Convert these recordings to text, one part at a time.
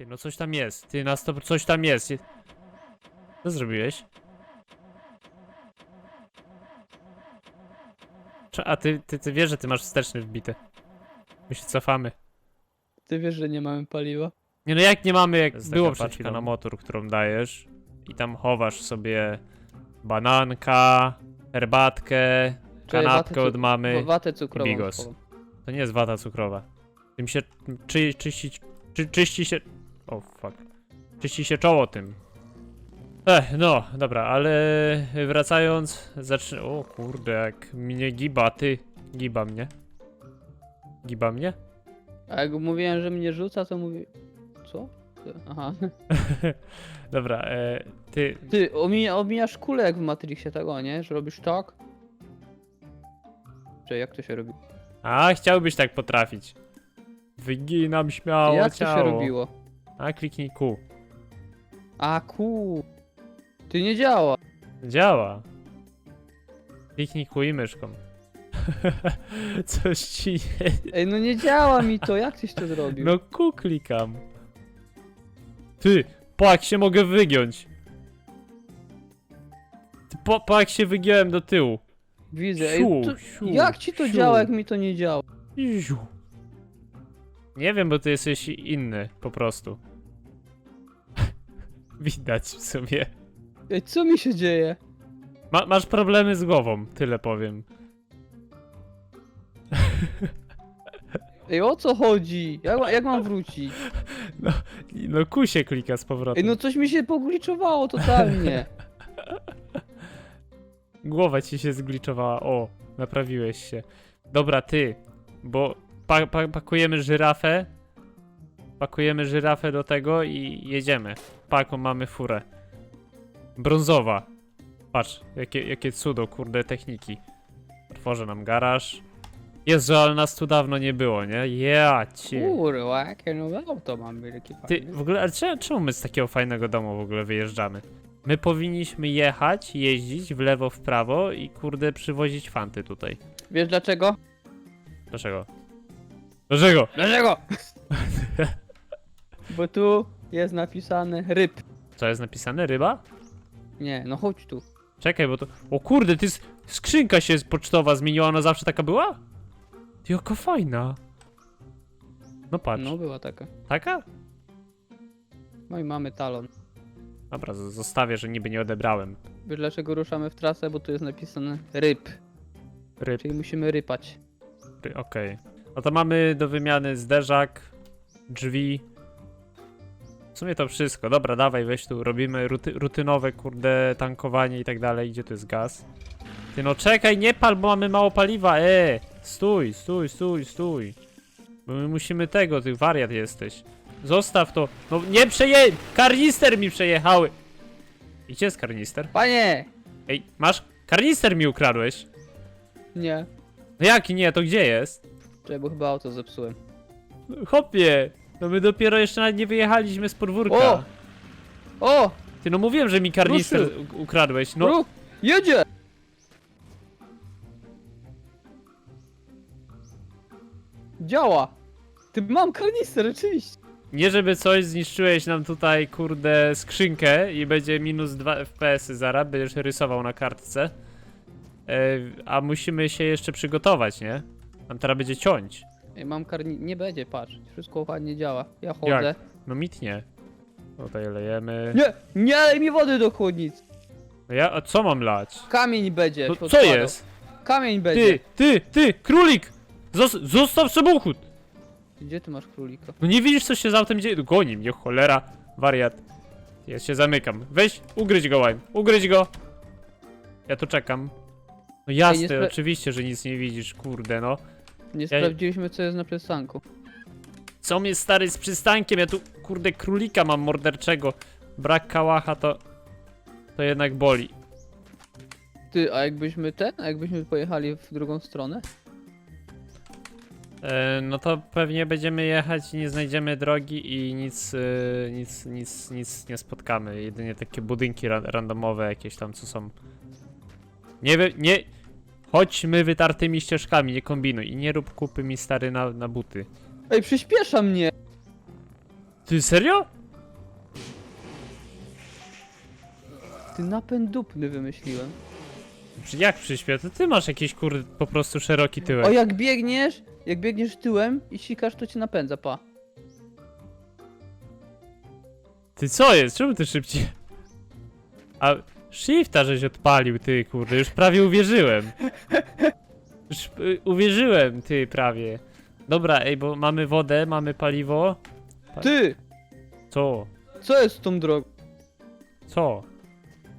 Ty, no coś tam jest. Ty, na stop, coś tam jest. Je- Co zrobiłeś? A ty, ty, ty wiesz, że ty masz wsteczny wbity. My się cofamy. Ty wiesz, że nie mamy paliwa? Nie no jak nie mamy, jak Jest było przed chwilą. na motor, którą dajesz i tam chowasz sobie bananka, herbatkę, kanapkę od mamy. wa- Watę cukrową. bigos. To nie jest wata cukrowa. Tym się czy, czyścić, czy, czyści się... O fuck. Czyści się czoło tym. Ech, no, dobra, ale wracając, zacznę... O kurde, jak mnie giba, ty. Giba mnie. Giba mnie? A jak mówiłem, że mnie rzuca, to mówię... Co? Aha. Dobra, e, ty... Ty, omija, omijasz kulę jak w Matrixie tego, nie? Że robisz tak? Czy jak to się robi? A, chciałbyś tak potrafić. Wyginam śmiało jak to ciało. się robiło? A, kliknij Q. A ku. Ty nie działa. Działa. Kliknij Q i myszką. Coś ci nie... Ej, no nie działa mi to, jak tyś to zrobił? No Q klikam. Ty, po jak się mogę wygiąć. Ty, po, po jak się wygiąłem do tyłu. Widzę, Siu, ej, to, siu, jak ci to siu. działa, jak mi to nie działa? Ziu. Nie wiem, bo ty jesteś inny, po prostu. Widać w sumie. Ej, co mi się dzieje? Ma, masz problemy z głową, tyle powiem. Ej, o co chodzi? Jak, ma- jak mam wrócić? No Q się klika z powrotem. Ej, no coś mi się pogliczowało totalnie. Głowa ci się zgliczowała. O, naprawiłeś się. Dobra, ty, bo pa, pa, pakujemy żyrafę. Pakujemy żyrafę do tego i jedziemy. Paką mamy furę. Brązowa. Patrz, jakie, jakie cudo, kurde, techniki. Otworzę nam garaż. Jezu, ale nas tu dawno nie było, nie? Ja cię. Kurwa, jakie nowe auto mam wielkie Ty, w ogóle, ale czemu, czemu my z takiego fajnego domu w ogóle wyjeżdżamy? My powinniśmy jechać, jeździć w lewo, w prawo i kurde przywozić fanty tutaj. Wiesz dlaczego? Dlaczego? Dlaczego? Dlaczego? Bo tu jest napisane ryb. Co jest napisane? Ryba? Nie, no chodź tu. Czekaj, bo to... O kurde, ty s- skrzynka się pocztowa zmieniła, ona zawsze taka była? Ty, jaka fajna. No patrz. No była taka. Taka? No i mamy talon. Dobra, z- zostawię, że niby nie odebrałem. Wiesz dlaczego ruszamy w trasę? Bo tu jest napisane ryb. Ryb, Czyli musimy rypać. ry okej. No to mamy do wymiany zderzak, drzwi. W sumie to wszystko. Dobra, dawaj, weź tu, robimy ruty rutynowe, kurde, tankowanie i tak dalej. Gdzie tu jest gaz? Ty no czekaj, nie pal, bo mamy mało paliwa, e! Stój, stój, stój, stój. Bo my musimy tego, ty wariat jesteś. Zostaw to. No nie przeje... Karnister mi przejechały! I gdzie jest karnister? Panie! Ej, masz? Karnister mi ukradłeś. Nie. No jaki nie, to gdzie jest? Czekaj, bo chyba auto zepsułem. Hopie! No my dopiero jeszcze nawet nie wyjechaliśmy z podwórka. O! O! Ty no mówiłem, że mi karnister u- ukradłeś. No Ruch! Jedzie! Działa! Ty mam karnister, oczywiście. nie żeby coś zniszczyłeś nam tutaj kurde skrzynkę i będzie minus 2 FPS zaraz, będziesz rysował na kartce. E, a musimy się jeszcze przygotować, nie? Nam teraz będzie ciąć. Mam karni... Nie będzie, patrz. Wszystko ładnie działa. Ja chodzę. No mit nie. Tutaj lejemy. Nie! Nie lej mi wody do chłodnic! No ja, a co mam lać? Kamień będzie. No, się co jest? Kamień będzie. Ty, ty, ty, królik! Zos zostaw samochód! Gdzie ty masz królika? No nie widzisz co się z autem dzieje? Goni mnie, cholera, wariat. Ja się zamykam. Weź, ugryź go, łajm. Ugryź go. Ja tu czekam. No jasne, spra- oczywiście, że nic nie widzisz, kurde no. Nie Ja- sprawdziliśmy co jest na przystanku. Co mnie stary z przystankiem? Ja tu, kurde, królika mam morderczego. Brak kałacha to... To jednak boli. Ty, a jakbyśmy ten? A jakbyśmy pojechali w drugą stronę? E, no to pewnie będziemy jechać i nie znajdziemy drogi i nic, e, nic, nic, nic nie spotkamy. Jedynie takie budynki ra randomowe jakieś tam, co są. Nie wiem, nie... Chodźmy wytartymi ścieżkami, nie kombinuj i nie rób kupy mi stary na, na buty. Ej, przyspiesza mnie! Ty serio? Ty napęd dupny wymyśliłem. Przy- Jak przyśpię? To ty masz jakiś kur... po prostu szeroki tyłek. O jak biegniesz, jak biegniesz tyłem i sikasz, to cię napędza, pa. Ty co jest? Czemu ty szybciej? A shifta żeś odpalił, ty kurde, już prawie uwierzyłem. Już y, uwierzyłem, ty prawie. Dobra, ej, bo mamy wodę, mamy paliwo. Ty! Co? Co jest z tą drogą? Co?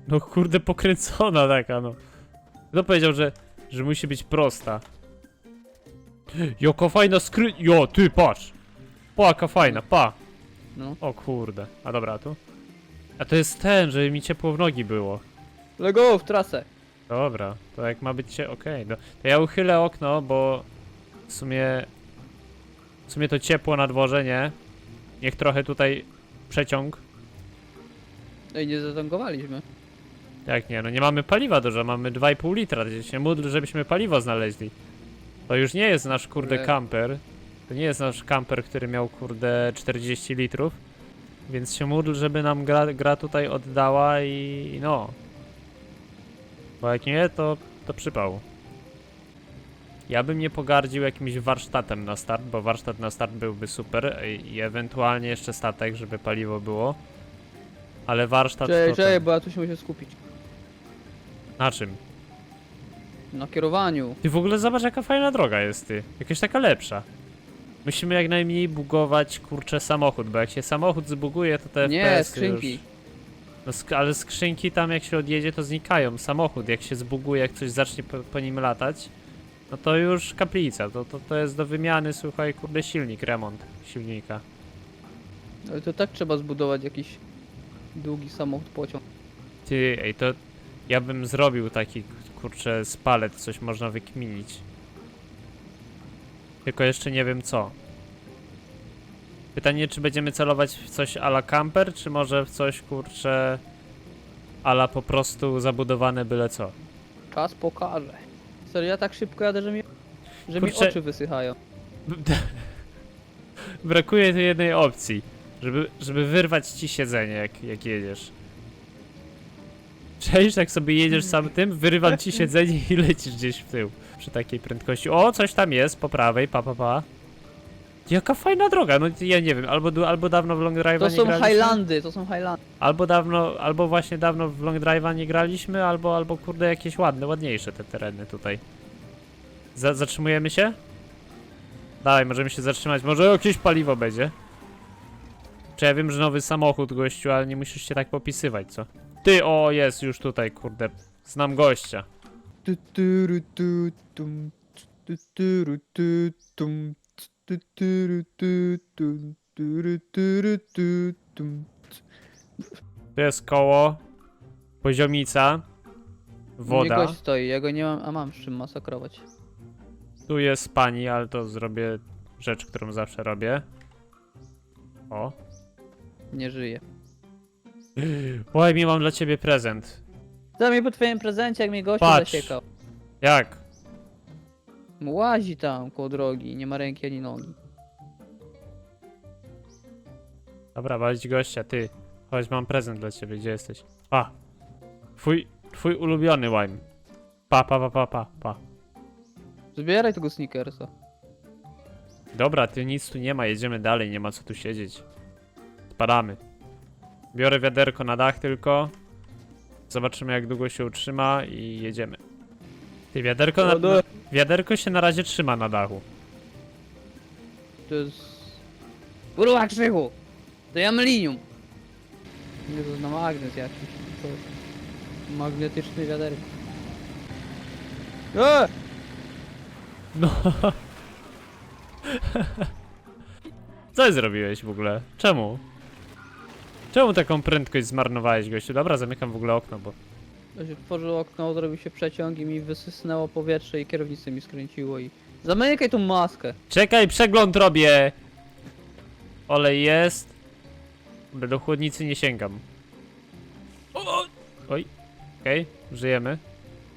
No kurde, pokręcona taka, no. Kto powiedział, że, że musi być prosta? Jaka fajna skry... Jo, ty, patrz! Pa, jaka fajna, pa! No. O kurde. A dobra, a tu? A to jest ten, żeby mi ciepło w nogi było. Lego w trasę. Dobra, to jak ma być się, okej, no. To ja uchylę okno, bo w sumie, w sumie to ciepło na dworze, nie? Niech trochę tutaj przeciąg. Ej, nie zatankowaliśmy. Jak nie, no nie mamy paliwa dużo, mamy 2,5 litra, to się módl, żebyśmy paliwo znaleźli. To już nie jest nasz kurde Nie. kamper. To nie jest nasz kamper, który miał kurde 40 litrów. Więc się módl, żeby nam gra, gra tutaj oddała i no. Bo jak nie, to, to przypał. Ja bym nie pogardził jakimś warsztatem na start, bo warsztat na start byłby super i, i ewentualnie jeszcze statek, żeby paliwo było. Ale warsztat Czekaj, to czekaj, ten- bo ja tu się muszę skupić. Na czym? Na kierowaniu. Ty w ogóle zobacz jaka fajna droga jest ty. Jakaś taka lepsza. Musimy jak najmniej bugować kurczę samochód, bo jak się samochód zbuguje to te Nie, FPS -y skrzynki. Już... No sk ale skrzynki tam jak się odjedzie to znikają. Samochód jak się zbuguje, jak coś zacznie po, po nim latać, no to już kaplica. To, to, to jest do wymiany, słuchaj, kurde silnik, remont silnika. Ale to tak trzeba zbudować jakiś długi samochód, pociąg. Ty, ej, to ja bym zrobił taki, kurczę, spalet, coś można wykminić. Tylko jeszcze nie wiem co. Pytanie, czy będziemy celować w coś ala camper, czy może w coś, kurczę, ala po prostu zabudowane byle co. Czas pokaże. Serio, ja tak szybko jadę, że mi, że mi Kurczę. oczy wysychają. Brakuje tu jednej opcji, żeby, żeby wyrwać ci siedzenie, jak, jak jedziesz. Cześć, jak sobie jedziesz sam tym, wyrywam ci siedzenie i lecisz gdzieś w tył. Przy takiej prędkości. O, coś tam jest po prawej, pa, pa, pa. Jaka fajna droga, no ja nie wiem, albo, albo dawno w Long Drive'a To nie są graliśmy. Highlandy, to są Highlandy. Albo dawno, albo właśnie dawno w Long Drive'a nie graliśmy, albo, albo kurde jakieś ładne, ładniejsze te tereny tutaj. Za, zatrzymujemy się? Dawaj, możemy się zatrzymać, może jakieś paliwo będzie. Czy ja wiem, że nowy samochód, gościu, ale nie musisz się tak popisywać, co? Ty, o, jest już tutaj, kurde. Znam gościa. Tu, tu, ru, tu, tum, tu, tu, ru, tu, tum, tu, tu, ru, tu, tum, tu, ru, tu, ru, tu, tum. Tu jest koło. Poziomica. Woda. gość stoi, ja go nie mam, a mam z czym masakrować. Tu jest pani, ale to zrobię rzecz, którą zawsze robię. O. Nie żyje. Oj, mi mam dla ciebie prezent. Za mnie po twoim prezencie, jak mnie gościu Patrz. zasiekał. Jak? Łazi tam koło drogi, nie ma ręki ani nogi. Dobra, walić gościa, ty. Chodź, mam prezent dla ciebie, gdzie jesteś? Pa. Twój, twój ulubiony łajm. Pa, pa, pa, pa, pa, pa. Zbieraj tego sneakersa. Dobra, ty nic tu nie ma, jedziemy dalej, nie ma co tu siedzieć. Spadamy. Biorę wiaderko na dach tylko. Zobaczymy jak długo się utrzyma i jedziemy. Ty, wiaderko, na, no. wiaderko się na razie trzyma na dachu. To jest... Kurwa krzychu! To ja linium. Nie, to na magnes jakiś. To jest magnetyczny wiaderko. E! No. Co zrobiłeś w ogóle? Czemu? Czemu taką prędkość zmarnowałeś, gościu? Dobra, zamykam w ogóle okno, bo... To się otworzyło okno, zrobił się przeciąg i mi wysysnęło powietrze i kierownicę mi skręciło i... Zamykaj tą maskę! Czekaj, przegląd robię! Olej jest. Do chłodnicy nie sięgam. O! Oj, okej, żyjemy.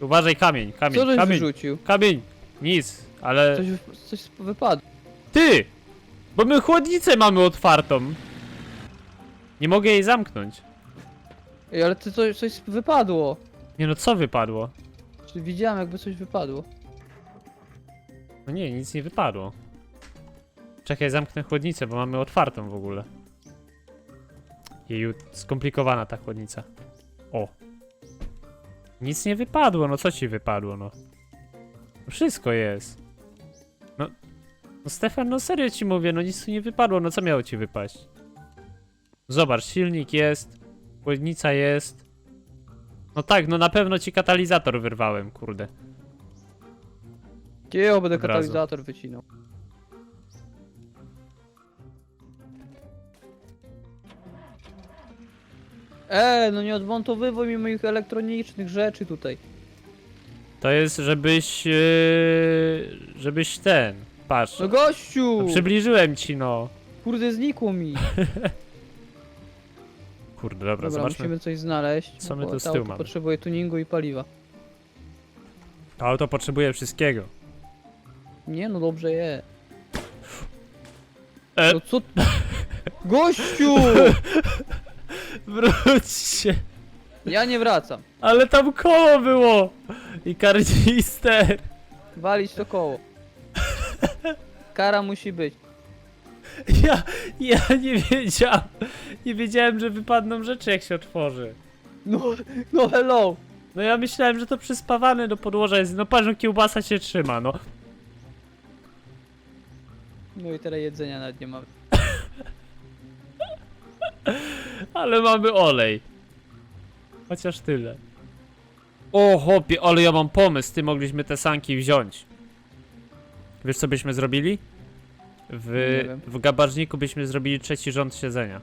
Uważaj, kamień, kamień, Co żeś kamień, wyrzucił? kamień! Nic, ale... Coś, coś wypadło. Ty! Bo my chłodnicę mamy otwartą. Nie mogę jej zamknąć. Ej, ale ty coś, coś wypadło. Nie no, co wypadło? Czy widziałem jakby coś wypadło. No nie, nic nie wypadło. Czekaj, zamknę chłodnicę, bo mamy otwartą w ogóle. Jeju, skomplikowana ta chłodnica. O. Nic nie wypadło, no co ci wypadło, no? No Wszystko jest. No, no Stefan, no serio ci mówię, no nic tu nie wypadło, no co miało ci wypaść? Zobacz, silnik jest, chłodnica jest. No tak, no na pewno ci katalizator wyrwałem, kurde. Cicho, będę Od razu. katalizator wycinał. E, no nie odmontowywuj mi moich elektronicznych rzeczy tutaj. To jest, żebyś. Yy, żebyś ten. Patrz. No gościu! No przybliżyłem ci, no. Kurde, znikło mi. Kurde, dobra, Dobra, zobaczmy. musimy coś znaleźć. co my bo tu z to tyłu auto mamy. potrzebuje tuningu i paliwa. To auto potrzebuje wszystkiego. Nie no, dobrze je. E. No co? Gościu! Wróć się. Ja nie wracam. Ale tam koło było. I kardzister. Walić to koło. Kara musi być. Ja, ja nie wiedziałem. Nie wiedziałem, że wypadną rzeczy, jak się otworzy. No, no hello! No ja myślałem, że to przyspawane do podłoża jest. No patrz, no kiełbasa się trzyma, no. No i tyle jedzenia nawet nie mamy. Ale mamy olej. Chociaż tyle. O, chłopie, ale ja mam pomysł. Ty mogliśmy te sanki wziąć. Wiesz, co byśmy zrobili? W, Nie wiem. w gabarzniku byśmy zrobili trzeci rząd siedzenia.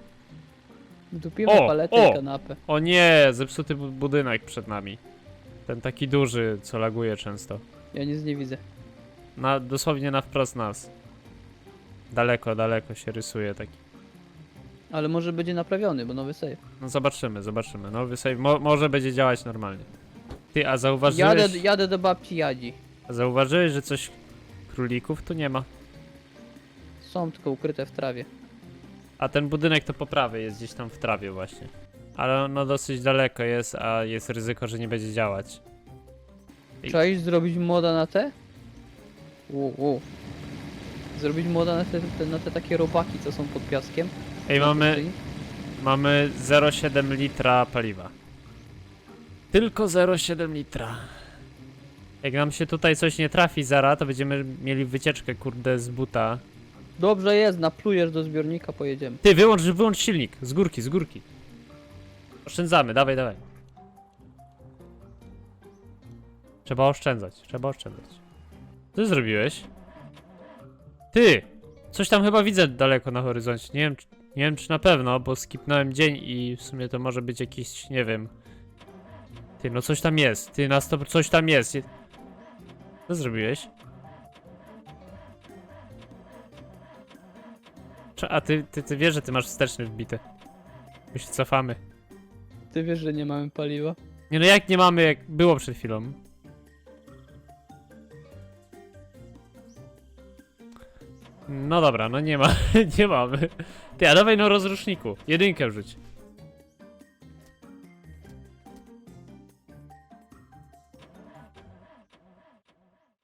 Dupimy O, paletę o! i kanapę. O nie, zepsuty bu- budynek przed nami. Ten taki duży, co laguje często. Ja nic nie widzę. Na, dosłownie na wprost nas. Daleko, daleko się rysuje taki. Ale może będzie naprawiony, bo nowy save. No zobaczymy, zobaczymy. Nowy save mo może będzie działać normalnie. Ty, a zauważyłeś... Jadę, jadę do babci Jadzi. A Zauważyłeś, że coś królików tu nie ma. Są tylko ukryte w trawie. A ten budynek to po prawej jest gdzieś tam w trawie właśnie. Ale no dosyć daleko jest, a jest ryzyko, że nie będzie działać. I- Trzeba iść zrobić moda na te? Wow, wow. Zrobić moda na te, te, na te takie robaki, co są pod piaskiem. Ej, Na mamy, pustyni. mamy 0,7 litra paliwa. Tylko 0,7 litra. Jak nam się tutaj coś nie trafi zara, to będziemy mieli wycieczkę kurde z buta. Dobrze jest, naplujesz do zbiornika, pojedziemy. Ty, wyłącz, wyłącz silnik. Z górki, z górki. Oszczędzamy, dawaj, dawaj. Trzeba oszczędzać, trzeba oszczędzać. Co ty zrobiłeś? Ty! Coś tam chyba widzę daleko na horyzoncie. Nie wiem, czy- nie wiem czy na pewno, bo skipnąłem dzień i w sumie to może być jakiś, nie wiem. Ty, no coś tam jest. Ty, na stop, coś tam jest. Je- Co zrobiłeś? A ty, ty, ty wiesz, że ty masz wsteczny wbity. My się cofamy. Ty wiesz, że nie mamy paliwa? Nie no jak nie mamy, jak było przed chwilą. No dobra, no nie ma, nie mamy. Ty, a dawaj no rozruszniku. Jedynkę wrzuć.